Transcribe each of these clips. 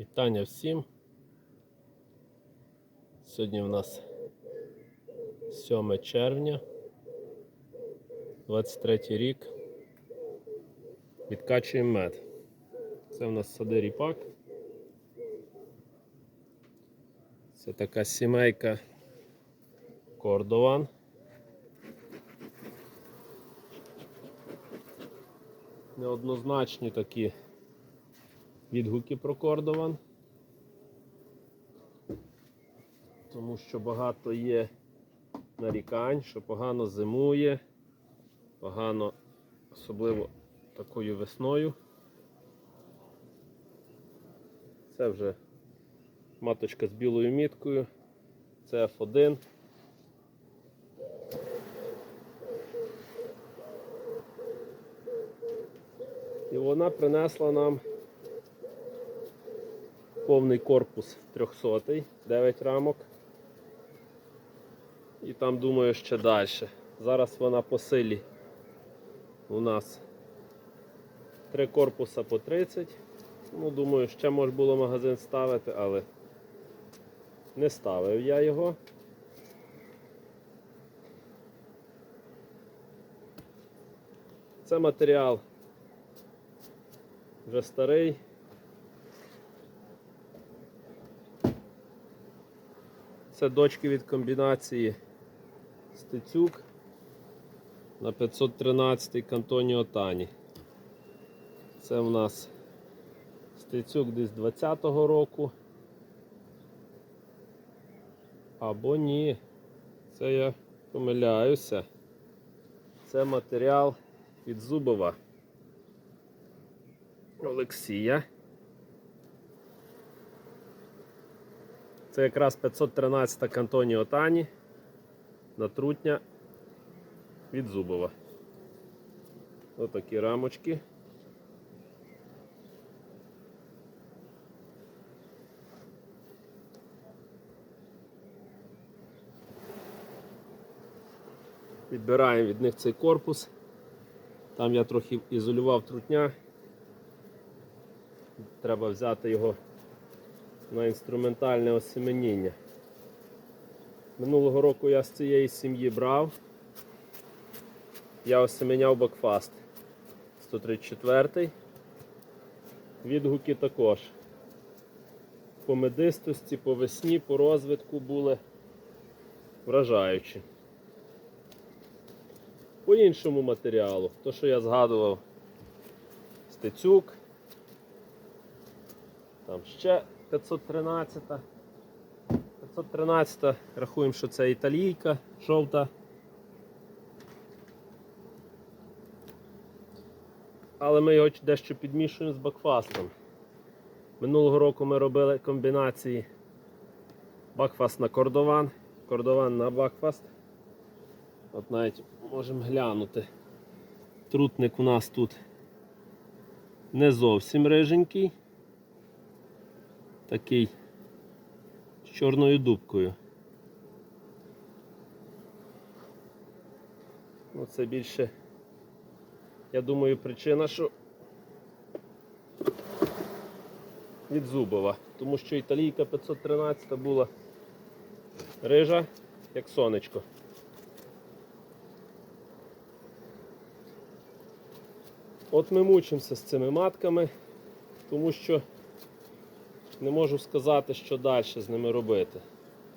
Вітання всім. Сьогодні в нас 7 червня, 23 рік. Відкачуємо мед. Це в нас сади ріпак. Це така сімейка Кордован. Неоднозначні такі відгуки про Кордован. Тому що багато є нарікань, що погано зимує, погано, особливо такою весною. Це вже маточка з білою міткою. Це F1. І вона принесла нам повний корпус 300, 9 рамок. І там, думаю, ще далі. Зараз вона по силі у нас три корпуса по 30. Ну, думаю, ще можна було магазин ставити, але не ставив я його. Це матеріал вже старий. Це дочки від комбінації Стецюк на 513 кантоні Отані. Це в нас Стецюк десь 20-го року. Або ні. Це я помиляюся. Це матеріал від Зубова. Олексія. Це якраз 513 кантоні Отані на трутня від Зубова. Отакі рамочки. Відбираємо від них цей корпус. Там я трохи ізолював трутня. Треба взяти його на інструментальне осеменіння. Минулого року я з цієї сім'ї брав. Я осеменяв бакфаст 134. Відгуки також. По медистості, по весні, по розвитку були вражаючі. По іншому матеріалу, то що я згадував, стецюк, там ще 513. 513 рахуємо, що це італійка жовта. Але ми його дещо підмішуємо з бакфастом. Минулого року ми робили комбінації бакфаст на кордован, кордован на бакфаст. От навіть можемо глянути. Трутник у нас тут не зовсім риженький. Такий з чорною дубкою. Ну, це більше, я думаю, причина, що від Зубова, тому що італійка 513 була рижа, як сонечко. От ми мучимося з цими матками, тому що не можу сказати, що далі з ними робити.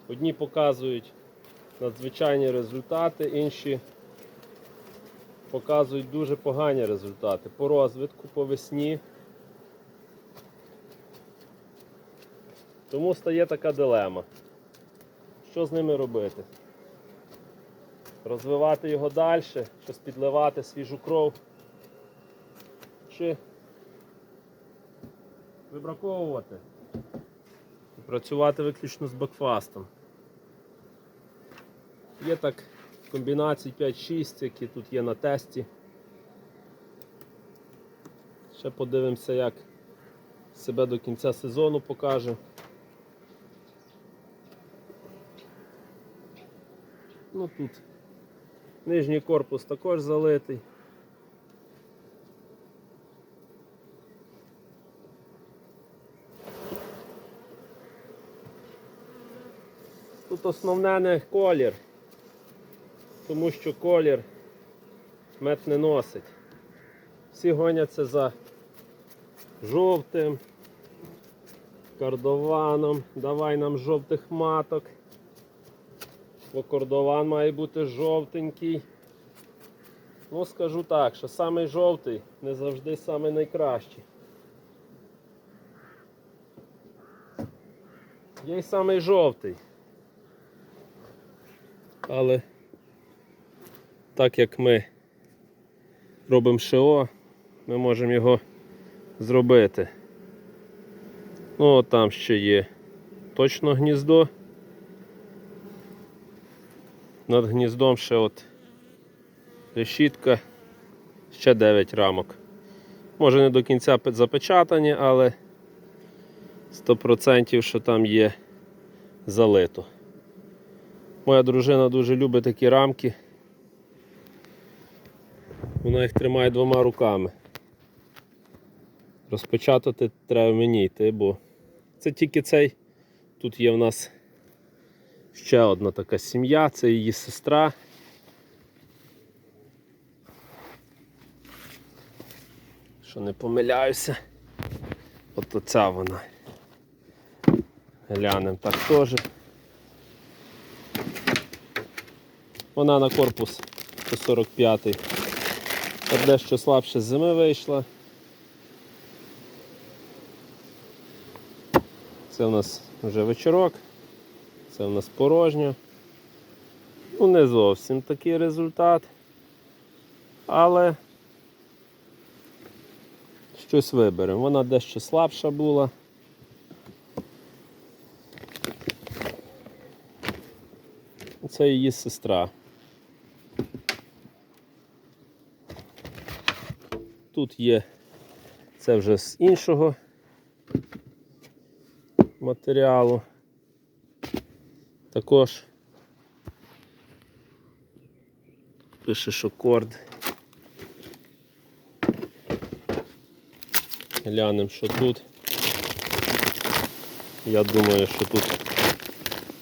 Одні показують надзвичайні результати, інші показують дуже погані результати по розвитку, по весні. Тому стає така дилема. Що з ними робити? Розвивати його далі, щось підливати свіжу кров. Чи вибраковувати? Працювати виключно з бакфастом. Є так комбінацій 5-6, які тут є на тесті. Ще подивимося, як себе до кінця сезону покаже. Ну тут нижній корпус також залитий. Тут основне не колір, тому що колір мед не носить. Всі гоняться за жовтим, кордованом. Давай нам жовтих маток. Бо кордован має бути жовтенький. Ну, скажу так, що самий жовтий не завжди самий найкращий. Є й самий жовтий. Але так як ми робимо ШО, ми можемо його зробити. Ну, там ще є точно гніздо. Над гніздом ще от решітка, ще 9 рамок. Може не до кінця запечатані, але 100% що там є залито. Моя дружина дуже любить такі рамки. Вона їх тримає двома руками. Розпечатати треба мені йти, бо це тільки цей. Тут є в нас ще одна така сім'я, це її сестра. Що не помиляюся. От оця вона. Глянемо так теж. Вона на корпус по 45-й. Дещо слабше з зими вийшла. Це у нас вже вечірок, це у нас порожньо. Ну, не зовсім такий результат. Але щось виберемо. Вона дещо слабша була. Це її сестра. Тут є це вже з іншого матеріалу. Також пише, що корд. Глянемо, що тут. Я думаю, що тут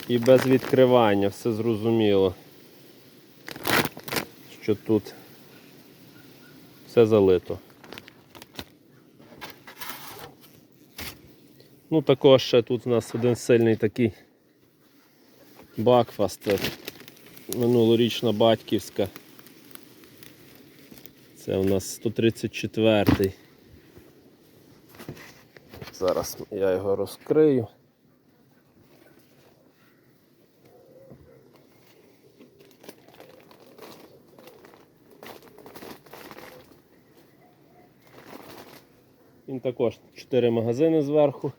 і без відкривання все зрозуміло, що тут все залито. Ну також ще тут у нас один сильний такий бакфаст. Минулорічна батьківська. Це у нас 134-й. Зараз я його розкрию. Він також 4 магазини зверху.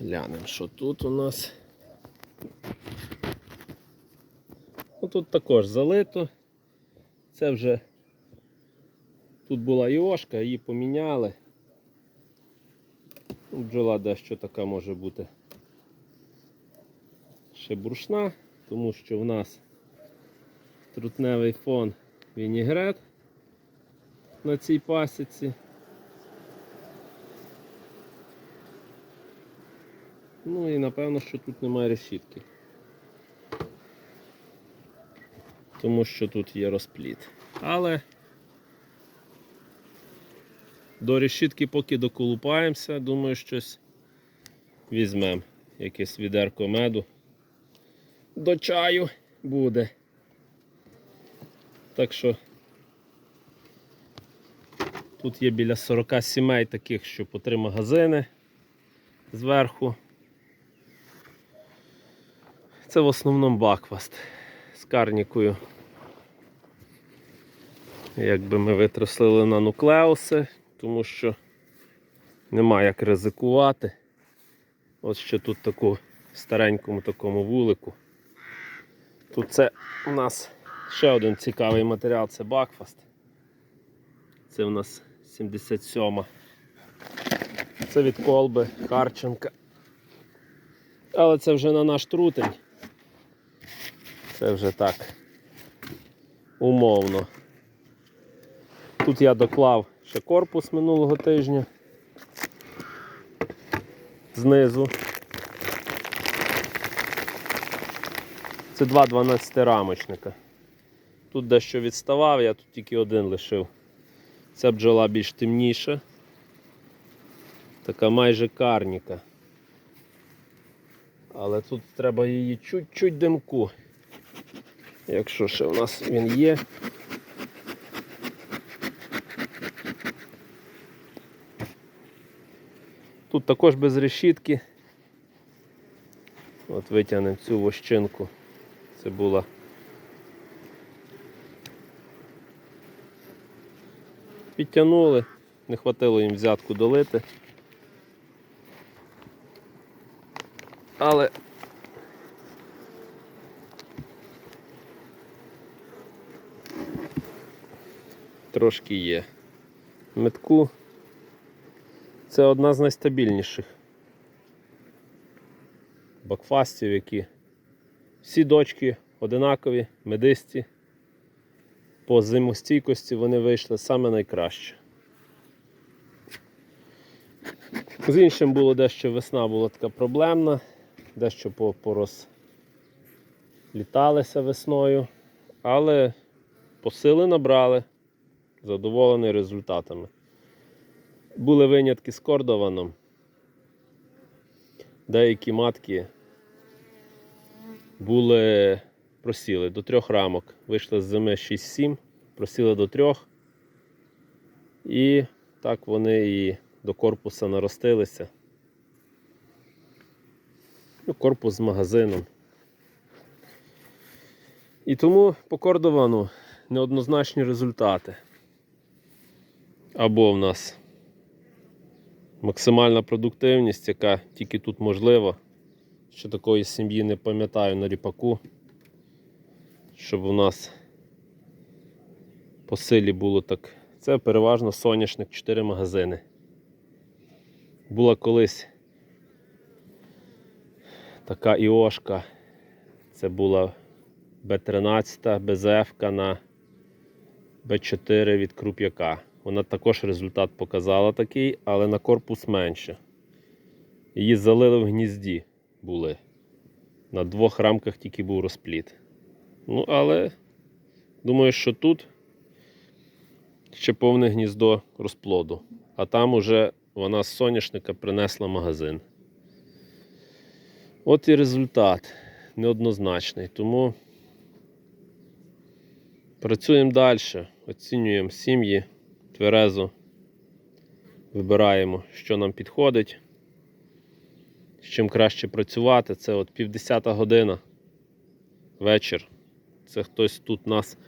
Глянемо, що тут у нас. Ну, тут також залито. Це вже тут була іошка, її поміняли. Бджола дещо така може бути ще буршна, тому що в нас трутневий фон вінігрет на цій пасіці. Ну і напевно, що тут немає решітки. Тому що тут є розпліт. Але до решітки поки доколупаємося, думаю, щось візьмемо. Якесь відерко меду. До чаю буде. Так що тут є біля 40 сімей таких, що по три магазини зверху. Це в основному бакваст з карнікою. Якби ми витрослили на нуклеуси, тому що нема як ризикувати. Ось ще тут таку старенькому такому вулику. Тут це у нас ще один цікавий матеріал це бакфаст. Це у нас 77. Це від колби Харченка. Але це вже на наш трутень. Це вже так умовно. Тут я доклав ще корпус минулого тижня. Знизу. Це два 12 рамочника. Тут дещо відставав, я тут тільки один лишив. Ця бджола більш темніша. Така майже карніка. Але тут треба її чуть-чуть димку. Якщо ще у нас він є. Тут також без решітки. От витягнемо цю вощинку. Це була підтягнули, не хватило їм взятку долити. Але трошки є. Метку це одна з найстабільніших бакфастів, які всі дочки одинакові, медисті. По зимостійкості вони вийшли саме найкраще. З іншим було дещо весна була така проблемна, дещо по- порозліталися весною, але посили набрали, задоволений результатами. Були винятки з кордованом. Деякі матки були просіли до трьох рамок. Вийшли з зими 6-7, просіли до трьох. І так вони і до корпуса наростилися. Ну, корпус з магазином. І тому по кордовану неоднозначні результати. Або в нас максимальна продуктивність, яка тільки тут можлива. Ще такої сім'ї не пам'ятаю на ріпаку, щоб у нас по силі було так. Це переважно соняшник 4 магазини. Була колись така іошка. Це була Б13, БЗФ на Б4 від Круп'яка. Вона також результат показала такий, але на корпус менше. Її залили в гнізді були. На двох рамках тільки був розпліт. Ну, але думаю, що тут ще повне гніздо розплоду. А там уже вона з соняшника принесла магазин. От і результат неоднозначний. Тому працюємо далі, оцінюємо сім'ї тверезо, вибираємо, що нам підходить, з чим краще працювати. Це от півдесята година, вечір. Це хтось тут нас.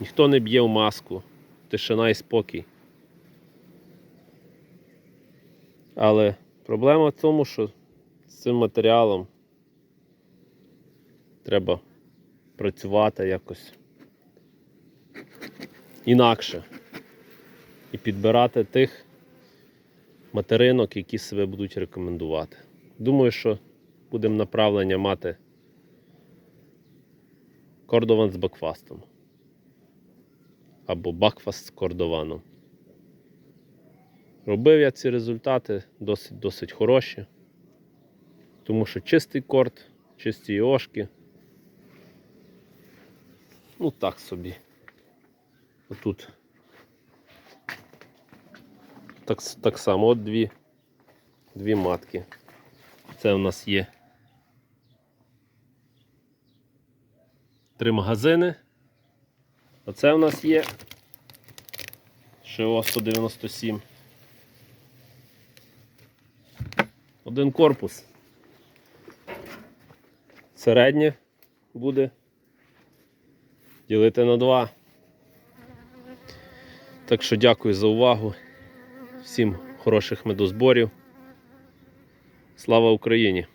Ніхто не б'є в маску, тишина і спокій. Але проблема в тому, що з цим матеріалом треба працювати якось інакше і підбирати тих материнок, які себе будуть рекомендувати. Думаю, що будемо направлення мати кордован з бакфастом або бакфаст з кордованом. Робив я ці результати досить досить хороші, тому що чистий корт, чисті ошки. Ну так собі. Отут. Так, так само, дві, дві матки. Це у нас є три магазини. Оце у нас є ШО 197. Один корпус. Середнє буде ділити на два. Так що дякую за увагу. Всім хороших медозборів. Слава Україні!